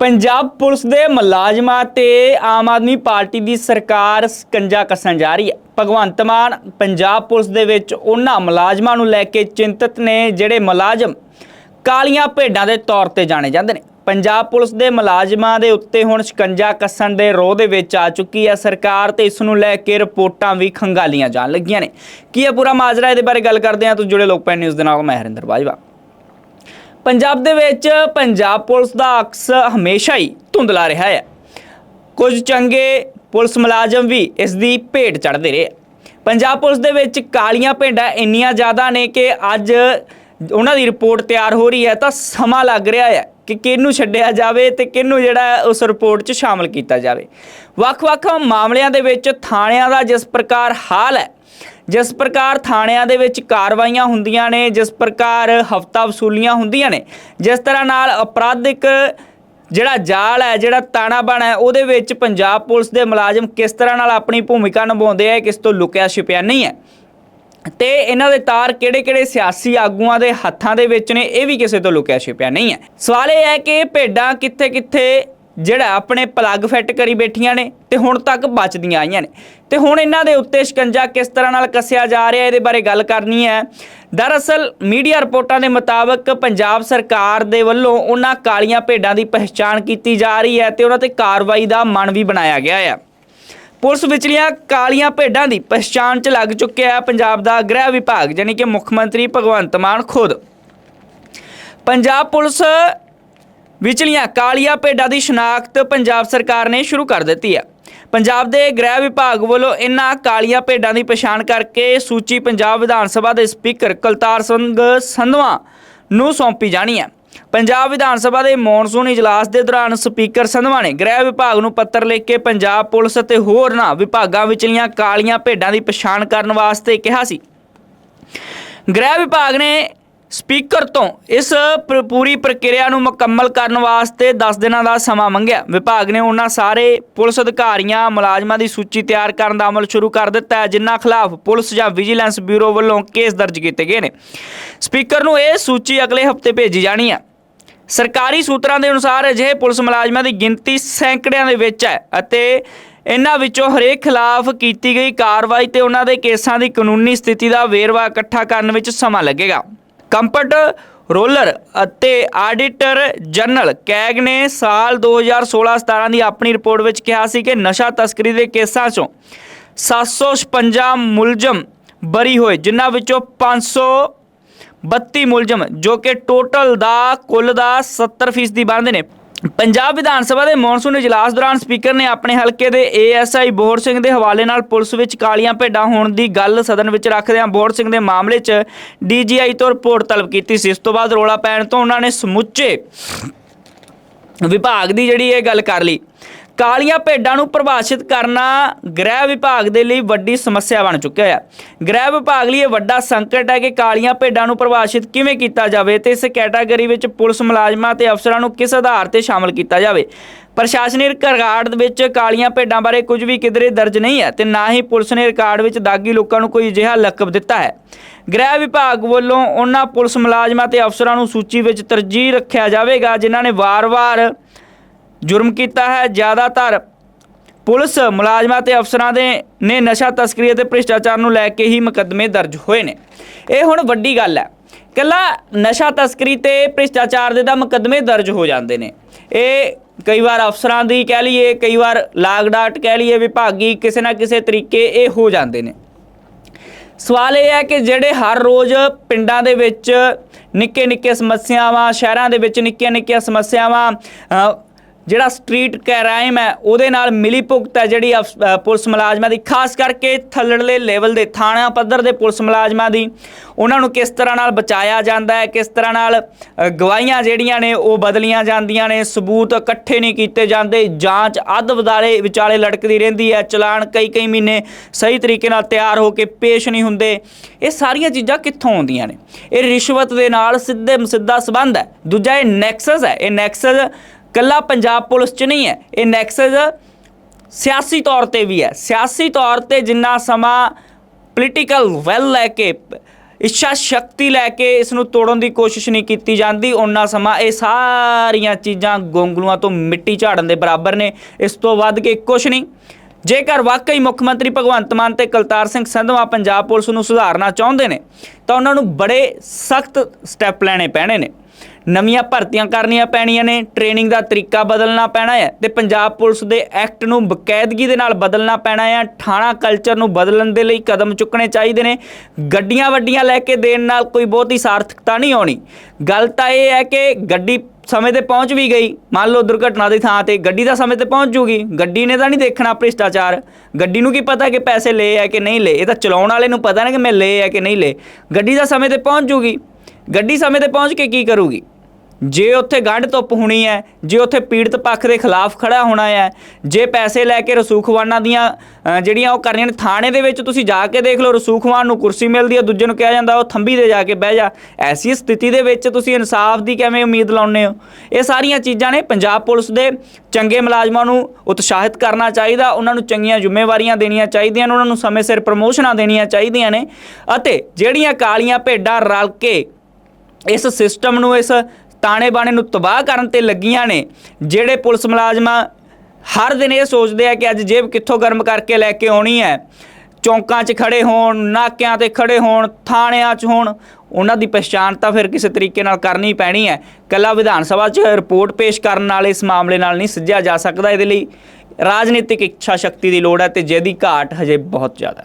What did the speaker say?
Punjab police ਦੇ ਮੁਲਾਜ਼ਮਾਂ ਤੇ ਆਮ ਆਦਮੀ ਪਾਰਟੀ ਦੀ ਸਰਕਾਰ ਸਕੰਜਾ ਕੱਸਣ ਜਾ ਰਹੀ ਹੈ। ਭਗਵੰਤ ਮਾਨ ਪੰਜਾਬ ਪੁਲਿਸ ਦੇ ਵਿੱਚ ਉਹਨਾਂ ਮੁਲਾਜ਼ਮਾਂ ਨੂੰ ਲੈ ਕੇ ਚਿੰਤਤ ਨੇ, ਜਿਹੜੇ ਮੁਲਾਜ਼ਮ ਕਾਲੀਆਂ ਭੇਡਾਂ ਦੇ ਤੌਰ ਤੇ ਜਾਣੇ ਜਾਂਦੇ ਨੇ। ਪੰਜਾਬ ਪੁਲਿਸ ਦੇ ਮੁਲਾਜ਼ਮਾਂ ਦੇ ਉੱਤੇ ਹੁਣ ਸ਼ਿਕੰਜਾ ਕੱਸਣ ਦੇ ਰੋਹ ਦੇ ਵਿੱਚ ਆ ਚੁੱਕੀ ਹੈ ਸਰਕਾਰ ਤੇ ਇਸ ਨੂੰ ਲੈ ਕੇ ਰਿਪੋਰਟਾਂ ਵੀ ਖੰਗਾਲੀਆਂ ਜਾਣ ਲੱਗੀਆਂ ਨੇ। ਕੀ ਹੈ ਪੂਰਾ ਮਾਜਰਾ? ਇਹਦੇ ਬਾਰੇ ਗੱਲ ਕਰਦੇ ਹਾਂ। ਤੁਸੀਂ ਜੁੜੇ ਲੋਕ ਪੈਨ ਨਿਊਜ਼ ਦੇ ਨਾਲ, ਮੈਂ ਹਰਿੰਦਰ ਬਾਜਵਾ। ਪੰਜਾਬ ਦੇ ਵਿੱਚ ਪੰਜਾਬ ਪੁਲਿਸ ਦਾ ਅਕਸ ਹਮੇਸ਼ਾ ਹੀ ਧੁੰਦਲਾ ਰਿਹਾ ਹੈ। ਕੁਝ ਚੰਗੇ ਪੁਲਿਸ ਮੁਲਾਜ਼ਮ ਵੀ ਇਸ ਦੀ ਭੇਟ ਚੜ੍ਹਦੇ ਰਹੇ। ਪੰਜਾਬ ਪੁਲਿਸ ਦੇ ਵਿੱਚ ਕਾਲੀਆਂ ਭੇਡਾਂ ਇੰਨੀਆਂ ਜ਼ਿਆਦਾ ਨੇ ਕਿ ਅੱਜ ਉਹਨਾਂ ਦੀ ਰਿਪੋਰਟ ਤਿਆਰ ਹੋ ਰਹੀ ਹੈ ਤਾਂ ਸਮਾਂ ਲੱਗ ਰਿਹਾ ਹੈ ਕਿ ਕਿਹਨੂੰ ਛੱਡਿਆ ਜਾਵੇ ਤੇ ਕਿਹਨੂੰ ਜਿਹੜਾ ਉਸ ਰਿਪੋਰਟ 'ਚ ਸ਼ਾਮਲ ਕੀਤਾ ਜਾਵੇ। ਵੱਖ-ਵੱਖ ਮਾਮਲਿਆਂ ਦੇ ਵਿੱਚ ਥਾਣਿਆਂ ਦਾ ਜਿਸ ਪ੍ਰਕਾਰ ਹਾਲ ਹੈ ਜਿਸ ਪ੍ਰਕਾਰ ਥਾਣਿਆਂ ਦੇ ਵਿੱਚ ਕਾਰਵਾਈਆਂ ਹੁੰਦੀਆਂ ਨੇ, ਜਿਸ ਪ੍ਰਕਾਰ ਹਫਤਾ ਵਸੂਲੀਆਂ ਹੁੰਦੀਆਂ ਨੇ, ਜਿਸ ਤਰ੍ਹਾਂ ਨਾਲ ਅਪਰਾਧਿਕ ਜਿਹੜਾ ਜਾਲ ਹੈ, ਜਿਹੜਾ ਤਾਣਾ ਬਣ ਹੈ, ਉਹਦੇ ਵਿੱਚ ਪੰਜਾਬ ਪੁਲਿਸ ਦੇ ਮੁਲਾਜ਼ਮ ਕਿਸ ਤਰ੍ਹਾਂ ਨਾਲ ਆਪਣੀ ਭੂਮਿਕਾ ਨਿਭਾਉਂਦੇ ਆ ਕਿਸ ਤੋਂ ਲੁਕਿਆ ਛਿਪਿਆ ਨਹੀਂ ਹੈ। ਤੇ ਇਹਨਾਂ ਦੇ ਤਾਰ ਕਿਹੜੇ-ਕਿਹੜੇ ਸਿਆਸੀ ਆਗੂਆਂ ਦੇ ਹੱਥਾਂ ਦੇ ਵਿੱਚ ਨੇ, ਇਹ ਵੀ ਕਿਸੇ ਤੋਂ ਲੁਕਿਆ ਛਿਪਿਆ ਨਹੀਂ ਹੈ। ਸਵਾਲ ਇਹ ਹੈ ਕਿ ਭੇਡਾਂ ਕਿੱਥੇ-ਕਿੱਥੇ ਜਿਹੜਾ ਆਪਣੇ ਪਲੱਗ ਫਿੱਟ ਕਰੀ ਬੈਠੀਆਂ ਨੇ ਤੇ ਹੁਣ ਤੱਕ ਬਚਦੀਆਂ ਆਈਆਂ ਨੇ। ਤੇ ਹੁਣ ਇਹਨਾਂ ਦੇ ਉੱਤੇ ਸ਼ਿਕੰਜਾ ਕਿਸ ਤਰ੍ਹਾਂ ਨਾਲ ਕੱਸਿਆ ਜਾ ਰਿਹਾ ਇਹਦੇ ਬਾਰੇ ਗੱਲ ਕਰਨੀ ਹੈ। ਦਰਅਸਲ ਮੀਡੀਆ ਰਿਪੋਰਟਾਂ ਦੇ ਮੁਤਾਬਕ ਪੰਜਾਬ ਸਰਕਾਰ ਦੇ ਵੱਲੋਂ ਉਹਨਾਂ ਕਾਲੀਆਂ ਭੇਡਾਂ ਦੀ ਪਹਿਚਾਣ ਕੀਤੀ ਜਾ ਰਹੀ ਹੈ ਤੇ ਉਹਨਾਂ ਤੇ ਕਾਰਵਾਈ ਦਾ ਮਨ ਵੀ ਬਣਾਇਆ ਗਿਆ ਹੈ ਪੁਲਿਸ ਵਿਚਲੀਆਂ ਕਾਲੀਆਂ ਭੇਡਾਂ ਦੀ ਪਛਾਣ 'ਚ ਲੱਗ ਚੁੱਕਿਆ ਹੈ ਪੰਜਾਬ ਦਾ ਗ੍ਰਹਿ ਵਿਭਾਗ ਯਾਨੀ ਕਿ ਮੁੱਖ ਮੰਤਰੀ ਭਗਵੰਤ ਮਾਨ ਖੁਦ। ਪੰਜਾਬ ਪੁਲਿਸ ਵਿਚਲੀਆਂ ਕਾਲੀਆਂ ਭੇਡਾਂ ਦੀ ਸ਼ਨਾਖਤ ਪੰਜਾਬ ਸਰਕਾਰ ਨੇ ਸ਼ੁਰੂ ਕਰ ਦਿੱਤੀ ਹੈ। ਪੰਜਾਬ ਦੇ ਗ੍ਰਹਿ ਵਿਭਾਗ ਵੱਲੋਂ ਇਨ੍ਹਾਂ ਕਾਲੀਆਂ ਭੇਡਾਂ ਦੀ ਪਛਾਣ ਕਰਕੇ ਸੂਚੀ ਪੰਜਾਬ ਵਿਧਾਨ ਸਭਾ ਦੇ ਸਪੀਕਰ ਕਲਤਾਰ ਸਿੰਘ ਸੰਧਵਾ ਨੂੰ ਸੌਂਪੀ ਜਾਣੀ ਹੈ। ਪੰਜਾਬ ਵਿਧਾਨ ਸਭਾ ਦੇ ਮੌਨਸੂਨ ਇਜਲਾਸ ਦੇ ਦੌਰਾਨ ਸਪੀਕਰ ਸੰਧਵਾ ਨੇ ਗ੍ਰਹਿ ਵਿਭਾਗ ਨੂੰ ਪੱਤਰ ਲਿਖ ਕੇ ਪੰਜਾਬ ਪੁਲਿਸ ਅਤੇ ਹੋਰਨਾਂ ਵਿਭਾਗਾਂ ਵਿਚਲੀਆਂ ਕਾਲੀਆਂ ਭੇਡਾਂ ਦੀ ਪਛਾਣ ਕਰਨ ਵਾਸਤੇ ਕਿਹਾ ਸੀ। ਗ੍ਰਹਿ ਵਿਭਾਗ ਨੇ ਸਪੀਕਰ ਤੋਂ ਇਸ ਪੂਰੀ ਪ੍ਰਕਿਰਿਆ ਨੂੰ ਮੁਕੰਮਲ ਕਰਨ ਵਾਸਤੇ 10 ਦਿਨਾਂ ਦਾ ਸਮਾਂ ਮੰਗਿਆ। ਵਿਭਾਗ ਨੇ ਉਹਨਾਂ ਸਾਰੇ ਪੁਲਿਸ ਅਧਿਕਾਰੀਆਂ, ਮੁਲਾਜ਼ਮਾਂ ਦੀ ਸੂਚੀ ਤਿਆਰ ਕਰਨ ਦਾ ਅਮਲ ਸ਼ੁਰੂ ਕਰ ਦਿੱਤਾ ਹੈ, ਜਿਨ੍ਹਾਂ ਖਿਲਾਫ ਪੁਲਿਸ ਜਾਂ ਵਿਜੀਲੈਂਸ ਬਿਊਰੋ ਵੱਲੋਂ ਕੇਸ ਦਰਜ ਕੀਤੇ ਗਏ ਨੇ। ਸਪੀਕਰ ਨੂੰ ਇਹ ਸੂਚੀ ਅਗਲੇ ਹਫ਼ਤੇ ਭੇਜੀ ਜਾਣੀ ਹੈ। ਸਰਕਾਰੀ ਸੂਤਰਾਂ ਦੇ ਅਨੁਸਾਰ ਅਜਿਹੇ ਪੁਲਿਸ ਮੁਲਾਜ਼ਮਾਂ ਦੀ ਗਿਣਤੀ ਸੈਂਕੜਿਆਂ ਦੇ ਵਿੱਚ ਹੈ ਅਤੇ ਇਹਨਾਂ ਵਿੱਚੋਂ ਹਰੇਕ ਖਿਲਾਫ ਕੀਤੀ ਗਈ ਕਾਰਵਾਈ ਤੇ ਉਹਨਾਂ ਦੇ ਕੇਸਾਂ ਦੀ ਕਾਨੂੰਨੀ ਸਥਿਤੀ ਦਾ ਵੇਰਵਾ ਇਕੱਠਾ ਕਰਨ ਵਿੱਚ ਸਮਾਂ ਲੱਗੇਗਾ। ਕੰਪਟ ਰੋਲਰ ਅਤੇ ਆਡੀਟਰ ਜਨਰਲ ਕੈਗ ਨੇ ਸਾਲ 2016-17 ਦੀ ਆਪਣੀ ਰਿਪੋਰਟ ਵਿੱਚ ਕਿਹਾ ਸੀ ਕਿ ਨਸ਼ਾ ਤਸਕਰੀ ਦੇ ਕੇਸਾਂ 'ਚੋਂ 756 ਮੁਲਜ਼ਮ ਬਰੀ ਹੋਏ, ਜਿਨ੍ਹਾਂ ਵਿੱਚੋਂ 532 ਮੁਲਜ਼ਮ ਜੋ ਕਿ ਟੋਟਲ ਦਾ ਕੁੱਲ ਦਾ 70% ਦੀ ਬਣਦੇ ਨੇ। ਪੰਜਾਬ ਵਿਧਾਨ ਸਭਾ ਦੇ ਮੌਨਸੂਨ ਇਜਲਾਸ ਦੌਰਾਨ ਸਪੀਕਰ ਨੇ ਆਪਣੇ ਹਲਕੇ ਦੇ ਏਐਸਆਈ ਬੋਹਰ ਸਿੰਘ ਦੇ ਹਵਾਲੇ ਨਾਲ ਪੁਲਿਸ ਵਿੱਚ ਕਾਲੀਆਂ ਭੇਡਾਂ ਹੋਣ ਦੀ ਗੱਲ ਸਦਨ ਵਿੱਚ ਰੱਖਦਿਆਂ ਬੋਹਰ ਸਿੰਘ ਦੇ ਮਾਮਲੇ 'ਚ ਡੀਜੀਆਈ ਤੋਂ ਰਿਪੋਰਟ ਤਲਬ ਕੀਤੀ ਸੀ। ਇਸ ਤੋਂ ਬਾਅਦ ਰੋਲਾ ਪੈਣ ਤੋਂ ਉਹਨਾਂ ਨੇ ਸਮੁੱਚੇ ਵਿਭਾਗ ਦੀ ਜਿਹੜੀ ਇਹ ਗੱਲ ਕਰ ਲਈ। ਕਾਲੀਆਂ ਭੇਡਾਂ ਨੂੰ ਪਰਿਭਾਸ਼ਿਤ ਕਰਨਾ ਗ੍ਰਹਿ ਵਿਭਾਗ ਦੇ ਲਈ ਵੱਡੀ ਸਮੱਸਿਆ ਬਣ ਚੁੱਕਿਆ ਹੈ ਗ੍ਰਹਿ ਵਿਭਾਗ ਲਈ ਇਹ ਵੱਡਾ ਸੰਕਟ ਹੈ ਕਿ ਕਾਲੀਆਂ ਭੇਡਾਂ ਨੂੰ ਪਰਿਭਾਸ਼ਿਤ ਕਿਵੇਂ ਕੀਤਾ ਜਾਵੇ ਤੇ ਇਸ ਕੈਟਾਗਰੀ ਵਿੱਚ ਪੁਲਿਸ ਮੁਲਾਜ਼ਮਾਂ ਤੇ ਅਫਸਰਾਂ ਨੂੰ ਕਿਸ ਆਧਾਰ ਤੇ ਸ਼ਾਮਲ ਕੀਤਾ ਜਾਵੇ। ਪ੍ਰਸ਼ਾਸਨਿਕ ਰਿਕਾਰਡ ਵਿੱਚ ਕਾਲੀਆਂ ਭੇਡਾਂ ਬਾਰੇ ਕੁਝ ਵੀ ਕਿਧਰੇ ਦਰਜ ਨਹੀਂ ਹੈ ਤੇ ਨਾ ਹੀ ਪੁਲਿਸ ਨੇ ਰਿਕਾਰਡ ਵਿੱਚ ਦਾਗੀ ਲੋਕਾਂ ਨੂੰ ਕੋਈ ਅਜਿਹਾ ਲਕਬ ਦਿੱਤਾ ਹੈ। ਗ੍ਰਹਿ ਵਿਭਾਗ ਵੱਲੋਂ ਉਹਨਾਂ ਪੁਲਿਸ ਮੁਲਾਜ਼ਮਾਂ ਤੇ ਅਫਸਰਾਂ ਨੂੰ ਸੂਚੀ ਵਿੱਚ ਤਰਜੀਹ ਰੱਖਿਆ ਜਾਵੇਗਾ, ਜਿਨ੍ਹਾਂ ਨੇ ਵਾਰ-ਵਾਰ ਜੁਰਮ ਕੀਤਾ ਹੈ। ਜ਼ਿਆਦਾਤਰ ਪੁਲਿਸ ਮੁਲਾਜ਼ਮਾਂ ਤੇ ਅਫਸਰਾਂ ਦੇ ਨੇ ਨਸ਼ਾ ਤਸਕਰੀ ਅਤੇ ਭ੍ਰਿਸ਼ਟਾਚਾਰ ਨੂੰ ਲੈ ਕੇ ਹੀ ਮੁਕੱਦਮੇ ਦਰਜ ਹੋਏ ਨੇ। ਇਹ ਹੁਣ ਵੱਡੀ ਗੱਲ ਹੈ। ਕੱਲਾ ਨਸ਼ਾ ਤਸਕਰੀ ਤੇ ਭ੍ਰਿਸ਼ਟਾਚਾਰ ਦੇ ਤਾਂ ਮੁਕੱਦਮੇ ਦਰਜ ਹੋ ਜਾਂਦੇ ਨੇ। ਇਹ ਕਈ ਵਾਰ ਅਫਸਰਾਂ ਦੀ ਕਹਿ ਲਈਏ, ਕਈ ਵਾਰ ਲਾਗਡਾਟ ਕਹਿ ਲਈਏ, ਵਿਭਾਗੀ ਕਿਸੇ ਨਾ ਕਿਸੇ ਤਰੀਕੇ ਇਹ ਹੋ ਜਾਂਦੇ ਨੇ। ਸਵਾਲ ਇਹ ਹੈ ਕਿ ਜਿਹੜੇ ਹਰ ਰੋਜ਼ ਪਿੰਡਾਂ ਦੇ ਵਿੱਚ ਨਿੱਕੇ ਨਿੱਕੇ ਸਮੱਸਿਆਵਾਂ, ਸ਼ਹਿਰਾਂ ਦੇ ਵਿੱਚ ਨਿੱਕੀਆਂ ਨਿੱਕੀਆਂ ਸਮੱਸਿਆਵਾਂ ਜਿਹੜਾ ਸਟਰੀਟ ਕ੍ਰਾਈਮ ਹੈ, ਉਹਦੇ ਨਾਲ ਮਿਲੀ ਭੁਗਤ ਹੈ ਜਿਹੜੀ ਅਫਸ- ਪੁਲਿਸ ਮੁਲਾਜ਼ਮਾਂ ਦੀ, ਖਾਸ ਕਰਕੇ ਥੱਲੜਲੇ ਲੈਵਲ ਦੇ ਥਾਣਾ ਪੱਧਰ ਦੇ ਪੁਲਿਸ ਮੁਲਾਜ਼ਮਾਂ ਦੀ। ਉਹਨਾਂ ਨੂੰ ਕਿਸ ਤਰ੍ਹਾਂ ਨਾਲ ਬਚਾਇਆ ਜਾਂਦਾ ਹੈ, ਕਿਸ ਤਰ੍ਹਾਂ ਨਾਲ ਗਵਾਹੀਆਂ ਜਿਹੜੀਆਂ ਨੇ, ਉਹ ਬਦਲੀਆਂ ਜਾਂਦੀਆਂ ਨੇ, ਸਬੂਤ ਇਕੱਠੇ ਨਹੀਂ ਕੀਤੇ ਜਾਂਦੇ, ਜਾਂਚ ਅੱਧ ਵਦਾਲੇ ਵਿਚਾਲੇ ਲਟਕਦੀ ਰਹਿੰਦੀ ਹੈ, ਚਲਾਨ ਕਈ ਕਈ ਮਹੀਨੇ ਸਹੀ ਤਰੀਕੇ ਨਾਲ ਤਿਆਰ ਹੋ ਕੇ ਪੇਸ਼ ਨਹੀਂ ਹੁੰਦੇ। ਇਹ ਸਾਰੀਆਂ ਚੀਜ਼ਾਂ ਕਿੱਥੋਂ ਆਉਂਦੀਆਂ ਨੇ? ਇਹ ਰਿਸ਼ਵਤ ਦੇ ਨਾਲ ਸਿੱਧੇ ਸਿੱਧਾ ਸੰਬੰਧ ਹੈ। ਦੂਜਾ ਇਹ ਨੈਕਸਸ ਹੈ। ਇਹ ਨੈਕਸਸ ਕੱਲਾ ਪੰਜਾਬ ਪੁਲਿਸ 'ਚ ਨਹੀਂ ਹੈ, ਇਹ ਨੈਕਸਸ ਸਿਆਸੀ ਤੌਰ ਤੇ ਵੀ ਹੈ। ਸਿਆਸੀ ਤੌਰ ਤੇ ਜਿੰਨਾ ਸਮਾਂ ਪੋਲੀਟੀਕਲ ਵੈਲ ਲੈ ਕੇ, ਇੱਛਾ ਸ਼ਕਤੀ ਲੈ ਕੇ ਇਸ ਨੂੰ ਤੋੜਨ ਦੀ ਕੋਸ਼ਿਸ਼ ਨਹੀਂ ਕੀਤੀ ਜਾਂਦੀ ਉਹਨਾਂ ਸਮਾਂ ਇਹ ਸਾਰੀਆਂ ਚੀਜ਼ਾਂ ਗੋਂਗਲੂਆਂ ਤੋਂ ਮਿੱਟੀ ਝਾੜਨ ਦੇ ਬਰਾਬਰ ਨੇ। ਇਸ ਤੋਂ ਵੱਧ ਕੇ ਕੁਝ ਨਹੀਂ। ਜੇਕਰ ਵਾਕਈ ਮੁੱਖ ਮੰਤਰੀ ਭਗਵੰਤ ਮਾਨ ਤੇ ਕਲਤਾਰ ਸਿੰਘ ਸੰਧਵਾ ਪੰਜਾਬ ਪੁਲਿਸ ਨੂੰ ਸੁਧਾਰਨਾ ਚਾਹੁੰਦੇ ਨੇ, ਤਾਂ ਉਹਨਾਂ ਨੂੰ ਬੜੇ ਸਖਤ ਸਟੈਪ ਲੈਣੇ ਪੈਣੇ ਨੇ। ਨਵੀਆਂ ਭਰਤੀਆਂ ਕਰਨੀਆਂ ਪੈਣੀਆਂ ਨੇ ਟ੍ਰੇਨਿੰਗ ਦਾ ਤਰੀਕਾ ਬਦਲਣਾ ਪੈਣਾ ਹੈ ਤੇ ਪੰਜਾਬ ਪੁਲਿਸ ਦੇ ਐਕਟ ਨੂੰ ਬਕਾਇਦਗੀ ਦੇ ਨਾਲ ਬਦਲਣਾ ਪੈਣਾ ਹੈ। ਥਾਣਾ ਕਲਚਰ ਨੂੰ ਬਦਲਣ ਦੇ ਲਈ ਕਦਮ ਚੁੱਕਣੇ ਚਾਹੀਦੇ ਨੇ। ਗੱਡੀਆਂ ਵੱਡੀਆਂ ਲੈ ਕੇ ਦੇਣ ਨਾਲ ਕੋਈ ਬਹੁਤੀ ਸਾਰਥਕਤਾ ਨਹੀਂ ਆਉਣੀ। ਗੱਲ ਤਾਂ ਇਹ ਹੈ ਕਿ ਗੱਡੀ ਸਮੇਂ ਤੇ ਪਹੁੰਚ ਵੀ ਗਈ। ਮੰਨ ਲਓ ਦੁਰਘਟਨਾ ਦੀ ਥਾਂ ਤੇ ਗੱਡੀ ਦਾ ਸਮੇਂ ਤੇ ਪਹੁੰਚ ਜੂਗੀ। ਗੱਡੀ ਨੇ ਤਾਂ ਨਹੀਂ ਦੇਖਣਾ ਭ੍ਰਿਸ਼ਟਾਚਾਰ। ਗੱਡੀ ਨੂੰ ਕੀ ਪਤਾ ਕਿ ਪੈਸੇ ਲਏ ਆ ਕਿ ਨਹੀਂ ਲਏ। ਇਹ ਤਾਂ ਚਲਾਉਣ ਵਾਲੇ ਨੂੰ ਪਤਾ ਨਾ ਕਿ ਮੈਂ ਲਏ ਆ ਕਿ ਨਹੀਂ ਲਏ। ਗੱਡੀ ਦਾ ਸਮੇਂ ਤੇ ਪਹੁੰਚ ਜੂਗੀ। ਗੱਡੀ ਸਮੇਂ ਤੇ ਪਹੁੰਚ ਕੇ ਕੀ ਕਰੂਗੀ? ਜੇ ਉੱਥੇ ਗੰਢ ਧੁੱਪ ਹੋਣੀ ਹੈ, ਜੇ ਉੱਥੇ ਪੀੜਤ ਪੱਖ ਦੇ ਖਿਲਾਫ ਖੜਾ ਹੋਣਾ ਹੈ, ਜੇ ਪੈਸੇ ਲੈ ਕੇ ਰਸੂਖਵਾਨਾਂ ਦੀਆਂ ਜਿਹੜੀਆਂ ਉਹ ਕਰਨੀਆਂ ਨੇ, ਥਾਣੇ ਦੇ ਵਿੱਚ ਤੁਸੀਂ ਜਾ ਕੇ ਦੇਖ ਲਓ, ਰਸੂਖਵਾਨ ਨੂੰ ਕੁਰਸੀ ਮਿਲਦੀ ਹੈ, ਦੂਜੇ ਨੂੰ ਕਿਹਾ ਜਾਂਦਾ, ਉਹ ਥੰਬੀ ਦੇ ਜਾ ਕੇ ਬਹਿ ਜਾ। ਐਸੀ ਸਥਿਤੀ ਦੇ ਵਿੱਚ ਤੁਸੀਂ ਇਨਸਾਫ ਦੀ ਕਿਵੇਂ ਉਮੀਦ ਲਾਉਂਦੇ ਹੋ? ਇਹ ਸਾਰੀਆਂ ਚੀਜ਼ਾਂ ਨੇ ਪੰਜਾਬ ਪੁਲਿਸ ਦੇ ਚੰਗੇ ਮੁਲਾਜ਼ਮਾਂ ਨੂੰ ਉਤਸ਼ਾਹਿਤ ਕਰਨਾ ਚਾਹੀਦਾ, ਉਹਨਾਂ ਨੂੰ ਚੰਗੀਆਂ ਜ਼ਿੰਮੇਵਾਰੀਆਂ ਦੇਣੀਆਂ ਚਾਹੀਦੀਆਂ ਨੇ, ਉਹਨਾਂ ਨੂੰ ਸਮੇਂ ਸਿਰ ਪ੍ਰਮੋਸ਼ਨਾਂ ਦੇਣੀਆਂ ਚਾਹੀਦੀਆਂ ਨੇ। ਅਤੇ ਜਿਹੜੀਆਂ ਕਾਲੀਆਂ ਭੇਡਾਂ ਰਲ ਕੇ ਇਸ ਸਿਸਟਮ ਨੂੰ, ਇਸ ਤਾਣੇ ਬਾਣੇ ਨੂੰ ਤਬਾਹ ਕਰਨ ਤੇ ਲੱਗੀਆਂ ਨੇ, ਜਿਹੜੇ ਪੁਲਿਸ ਮੁਲਾਜ਼ਮਾਂ ਹਰ ਦਿਨ ਇਹ ਸੋਚਦੇ ਆ ਕਿ ਅੱਜ ਜੇਬ ਕਿੱਥੋਂ ਗਰਮ ਕਰਕੇ ਲੈ ਕੇ ਆਉਣੀ ਹੈ। ਚੌਂਕਾਂ 'ਚ ਖੜੇ ਹੋਣ, ਨਾਕਿਆਂ ਤੇ ਖੜੇ ਹੋਣ, ਥਾਣਿਆਂ 'ਚ ਹੋਣ, ਉਹਨਾਂ ਦੀ ਪਛਾਣ ਤਾਂ ਫਿਰ ਕਿਸੇ ਤਰੀਕੇ ਨਾਲ ਕਰਨੀ ਪੈਣੀ ਹੈ। ਕੱਲਾ ਵਿਧਾਨ ਸਭਾ 'ਚ ਰਿਪੋਰਟ ਪੇਸ਼ ਕਰਨ ਨਾਲ ਇਸ ਮਾਮਲੇ ਨਾਲ ਨਹੀਂ ਸਿੱਝਿਆ ਜਾ ਸਕਦਾ। ਇਹਦੇ ਲਈ ਰਾਜਨੀਤਿਕ ਇੱਛਾ ਸ਼ਕਤੀ ਦੀ ਲੋੜ ਹੈ ਤੇ ਜਿਹਦੀ ਘਾਟ ਹਜੇ ਬਹੁਤ ਜ਼ਿਆਦਾ।